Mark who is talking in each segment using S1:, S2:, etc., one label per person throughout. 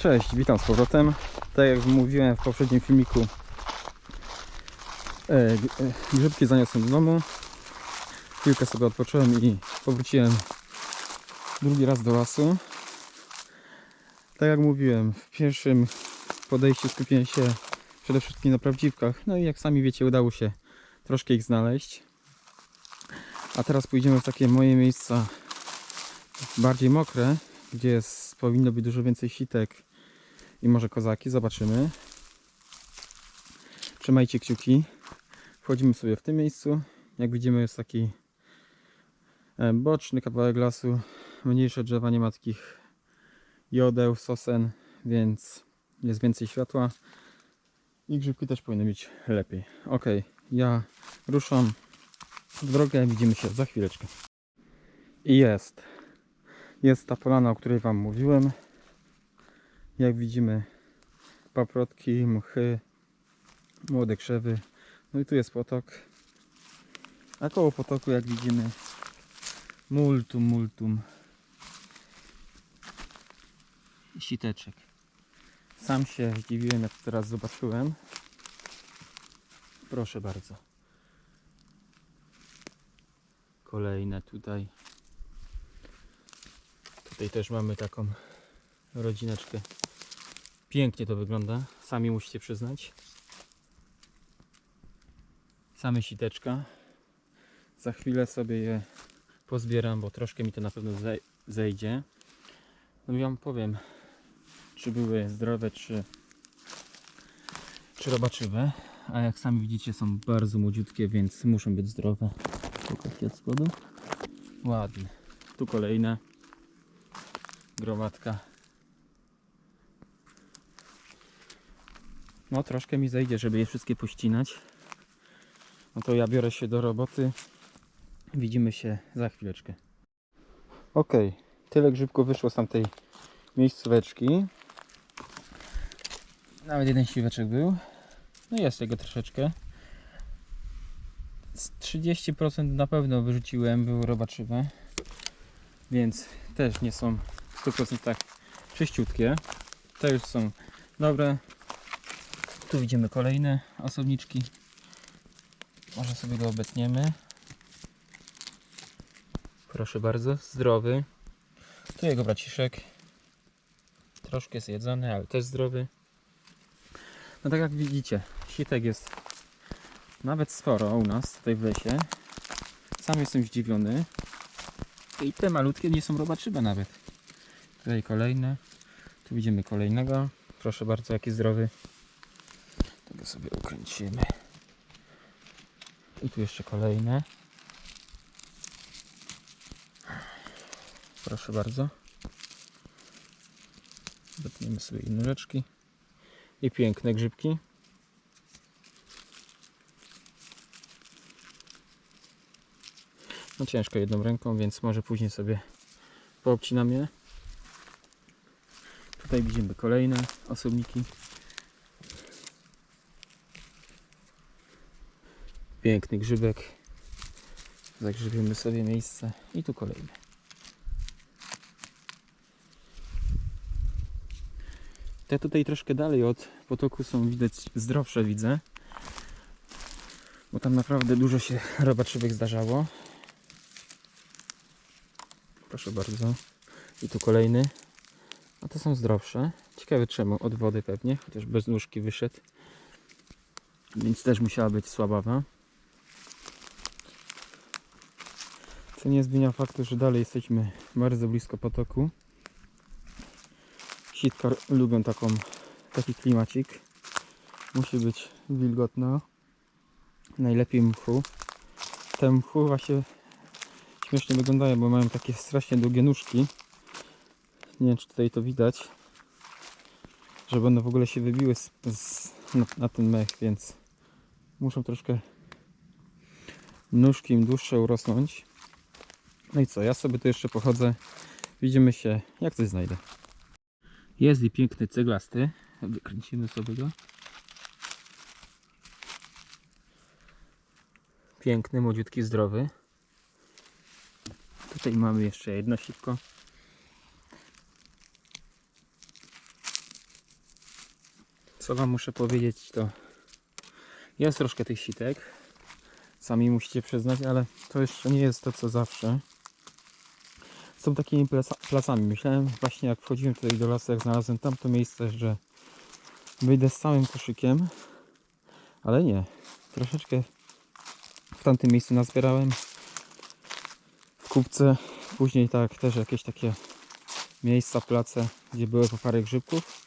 S1: Cześć, witam z powrotem. Tak jak mówiłem w poprzednim filmiku, e, e, grzybki zaniosłem do domu. Chwilkę sobie odpocząłem i powróciłem drugi raz do lasu. Tak jak mówiłem, w pierwszym podejściu skupiłem się przede wszystkim na prawdziwkach. No i jak sami wiecie, udało się troszkę ich znaleźć. A teraz pójdziemy w takie moje miejsca bardziej mokre, gdzie jest, powinno być dużo więcej sitek i może kozaki. Zobaczymy. Trzymajcie kciuki. Wchodzimy sobie w tym miejscu. Jak widzimy jest taki e, boczny kawałek lasu. Mniejsze drzewa, nie ma takich jodeł, sosen, więc jest więcej światła. I grzybki też powinny być lepiej. Ok, ja ruszam w drogę. Widzimy się za chwileczkę. I jest. Jest ta polana, o której Wam mówiłem. Jak widzimy, paprotki, mchy, młode krzewy. No i tu jest potok. A koło potoku, jak widzimy, multum, multum siteczek. Sam się zdziwiłem, jak teraz zobaczyłem. Proszę bardzo. Kolejne tutaj. Tutaj też mamy taką rodzineczkę. Pięknie to wygląda, sami musicie przyznać. Same siteczka. Za chwilę sobie je pozbieram, bo troszkę mi to na pewno zej- zejdzie. No i wam powiem, czy były zdrowe, czy, czy robaczywe. A jak sami widzicie, są bardzo młodziutkie, więc muszą być zdrowe. Pokaż od spodu. Ładne. Tu kolejne gromadka. No troszkę mi zejdzie, żeby je wszystkie pościnać. No to ja biorę się do roboty. Widzimy się za chwileczkę. Ok, tyle grzybków wyszło z tamtej miejscóweczki. Nawet jeden siweczek był. No jest tego troszeczkę. Z 30% na pewno wyrzuciłem, były robaczywe. Więc też nie są w 100% tak czyściutkie. Te już są dobre. Tu widzimy kolejne osobniczki. Może sobie go obecniemy. Proszę bardzo, zdrowy. Tu jego braciszek. Troszkę zjedzony, ale też zdrowy. No tak jak widzicie, sitek jest nawet sporo u nas tutaj w lesie. Sam jestem zdziwiony. I te malutkie nie są robaczywe nawet. Tutaj kolejne. Tu widzimy kolejnego. Proszę bardzo, jaki zdrowy. Sobie ukręcimy. I tu jeszcze kolejne. Proszę bardzo. Zetniemy sobie inne rzeczki. I piękne grzybki. No ciężko jedną ręką, więc może później sobie poobcinam je. Tutaj widzimy kolejne osobniki. Piękny grzybek. Zagrzybiemy sobie miejsce. I tu kolejny. Te tutaj troszkę dalej od potoku są widać zdrowsze widzę. Bo tam naprawdę dużo się robaczywych zdarzało. Proszę bardzo. I tu kolejny. A te są zdrowsze. Ciekawe czemu. Od wody pewnie. Chociaż bez nóżki wyszedł. Więc też musiała być słabawa. Co nie zmienia faktu, że dalej jesteśmy bardzo blisko potoku. Sitka lubią taką, taki klimacik. Musi być wilgotno. Najlepiej mchu. Te mchu właśnie śmiesznie wyglądają, bo mają takie strasznie długie nóżki. Nie wiem, czy tutaj to widać. Żeby one w ogóle się wybiły z, z, na, na ten mech, więc muszą troszkę nóżki im dłuższe urosnąć. No i co, ja sobie tu jeszcze pochodzę. Widzimy się, jak coś znajdę. Jest i piękny ceglasty. Wykręcimy sobie go. Piękny, młodziutki, zdrowy. Tutaj mamy jeszcze jedno sitko. co wam muszę powiedzieć, to jest troszkę tych sitek. Sami musicie przyznać, ale to jeszcze nie jest to, co zawsze. Są takimi placa- placami. Myślałem właśnie, jak wchodziłem tutaj do lasu, jak znalazłem tamto miejsce, że wyjdę z całym koszykiem, ale nie. Troszeczkę w tamtym miejscu nazbierałem w kupce. Później tak, też jakieś takie miejsca, place, gdzie były po parę grzybków.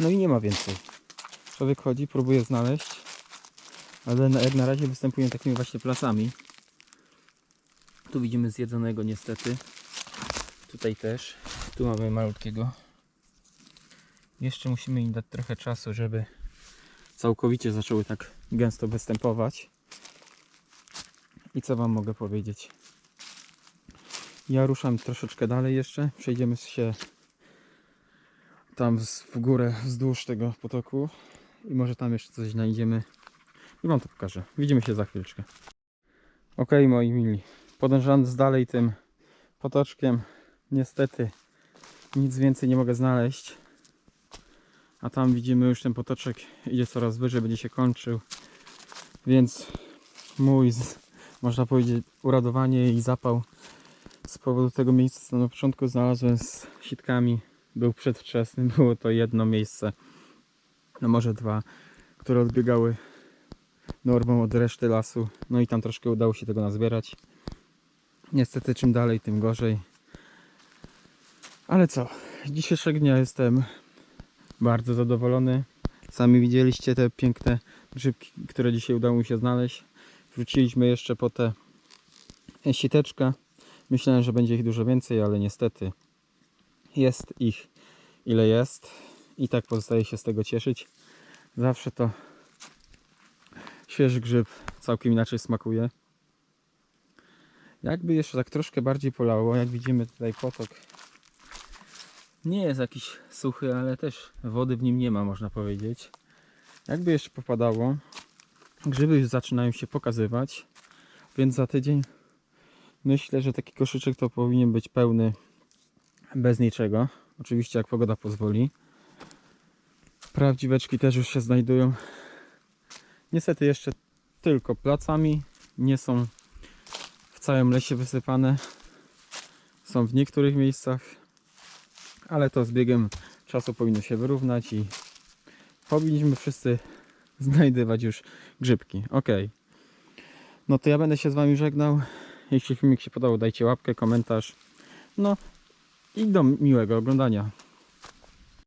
S1: No i nie ma więcej. Człowiek chodzi, próbuje znaleźć, ale jak na razie występują takimi właśnie placami. Tu widzimy zjedzonego niestety. Tutaj też. Tu mamy malutkiego. Jeszcze musimy im dać trochę czasu, żeby całkowicie zaczęły tak gęsto występować. I co Wam mogę powiedzieć? Ja ruszam troszeczkę dalej jeszcze. Przejdziemy się tam w górę wzdłuż tego potoku i może tam jeszcze coś znajdziemy i Wam to pokażę. Widzimy się za chwileczkę. Ok, moi mili. Podążając dalej tym potoczkiem, niestety nic więcej nie mogę znaleźć. A tam widzimy już ten potoczek idzie coraz wyżej, będzie się kończył. Więc mój, można powiedzieć, uradowanie i zapał z powodu tego miejsca, na początku znalazłem z sitkami, był przedwczesny. Było to jedno miejsce, no może dwa, które odbiegały normą od reszty lasu. No i tam troszkę udało się tego nazbierać. Niestety czym dalej, tym gorzej. Ale co, dzisiejszego dnia jestem bardzo zadowolony. Sami widzieliście te piękne grzybki, które dzisiaj udało mi się znaleźć. Wróciliśmy jeszcze po te siteczka. Myślałem, że będzie ich dużo więcej, ale niestety jest ich ile jest. I tak pozostaje się z tego cieszyć. Zawsze to świeży grzyb całkiem inaczej smakuje. Jakby jeszcze tak troszkę bardziej polało, jak widzimy tutaj potok nie jest jakiś suchy, ale też wody w nim nie ma, można powiedzieć. Jakby jeszcze popadało, grzyby już zaczynają się pokazywać, więc za tydzień myślę, że taki koszyczek to powinien być pełny bez niczego. Oczywiście jak pogoda pozwoli. Prawdziweczki też już się znajdują. Niestety jeszcze tylko placami. Nie są całym lesie wysypane. Są w niektórych miejscach ale to z biegiem czasu powinno się wyrównać i powinniśmy wszyscy znajdywać już grzybki. Ok. No to ja będę się z Wami żegnał. Jeśli filmik się podobał, dajcie łapkę, komentarz. No i do miłego oglądania.